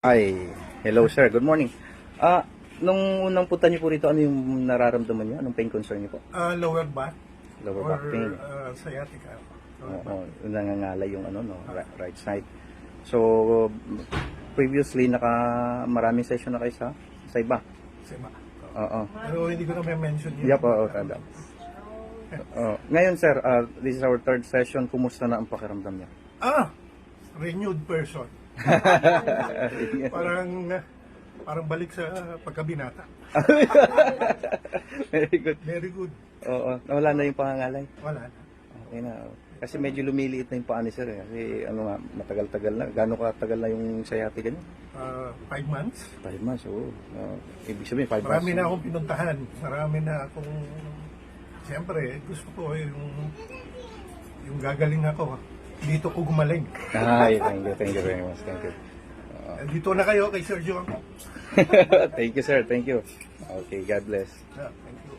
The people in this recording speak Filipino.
Ay, hello sir, good morning. Ah, nung unang punta niyo po rito, ano yung nararamdaman niyo? Anong pain concern niyo po? Uh, lower back Lower or back pain. uh, sciatica. Lower Oo, back. nangangalay yung ano, no, right, right side. So, previously, naka maraming session na kayo sa, sa iba. Sa iba. Oo. Pero hindi ko na may mention yun. Yup, oo, tanda. Oo. Ngayon sir, ah, this is our third session. Kumusta na ang pakiramdam niya? Ah! Renewed person. parang parang balik sa pagkabinata. Very good. Very good. Oo, nawala na yung pangangalay. Wala na. Okay na. Kasi medyo lumiliit na yung paa ni sir. Eh. Kasi ano nga, matagal-tagal na. Gano'ng katagal na yung sciatica niya? Uh, five months. Five months, oo. Ah, ibig sabihin, five Marami na months. akong pinuntahan. Marami na akong... Siyempre, gusto ko yung... Yung gagaling ako. Dito ko gumaling. Ay, thank you, thank you very much. Thank you. Dito na kayo kay Sergio thank you, sir. Thank you. Okay, God bless. Yeah, thank you.